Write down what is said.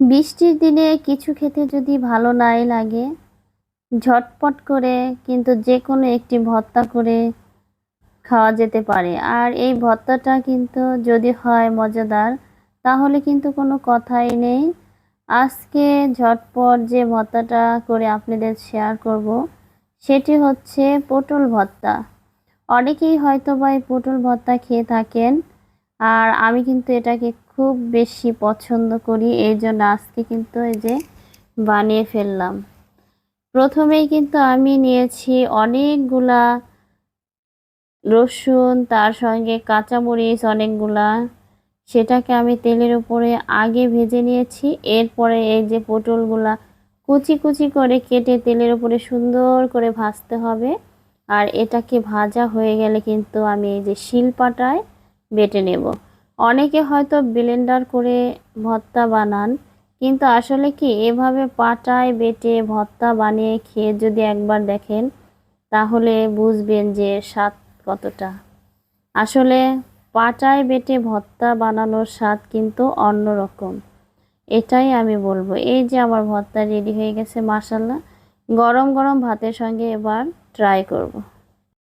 বৃষ্টির দিনে কিছু খেতে যদি ভালো নাই লাগে, ঝটপট করে কিন্তু যে কোনো একটি ভর্তা করে খাওয়া যেতে পারে। আর এই ভর্তাটা কিন্তু যদি হয় মজাদার, তাহলে কিন্তু কোনো কথাই নেই। আজকে ঝটপট যে ভর্তাটা করে আপনাদের শেয়ার করব, সেটি হচ্ছে পটল ভর্তা। অনেকেই হয়তো বা এই পটল ভর্তা খেয়ে থাকেন আর আমি কিন্তু এটাকে খুব বেশি পছন্দ করি এই জন্য আজকে কিন্তু এই যে বানিয়ে ফেললাম। প্রথমেই কিন্তু আমি নিয়েছি অনেকগুলা রসুন, তার সঙ্গে কাঁচামরিচ অনেকগুলা। সেটাকে আমি তেলের উপরে আগে ভেজে নিয়েছি, এরপরে এই যে পটলগুলা কুচি কুচি করে কেটে তেলের উপরে সুন্দর করে ভাজতে হবে। আর এটাকে ভাজা হয়ে গেলে কিন্তু আমি এই যে শিলপাটায় বেটে নেব। অনেকে হয়তো ব্লেন্ডার করে ভর্তা বানান, কিন্তু আসলে কি এভাবে পাটায় বেটে ভর্তা বানিয়ে খেয়ে যদি একবার দেখেন, তাহলে বুঝবেন যে স্বাদ কতটা। আসলে পাটায় বেটে ভর্তা বানানোর স্বাদ কিন্তু অন্যরকম। এটাই আমি বলব। এই যে আমার ভর্তা রেডি হয়ে গেছে মাসাল্লাহ গরম গরম ভাতের সঙ্গে এবার ট্রাই করব।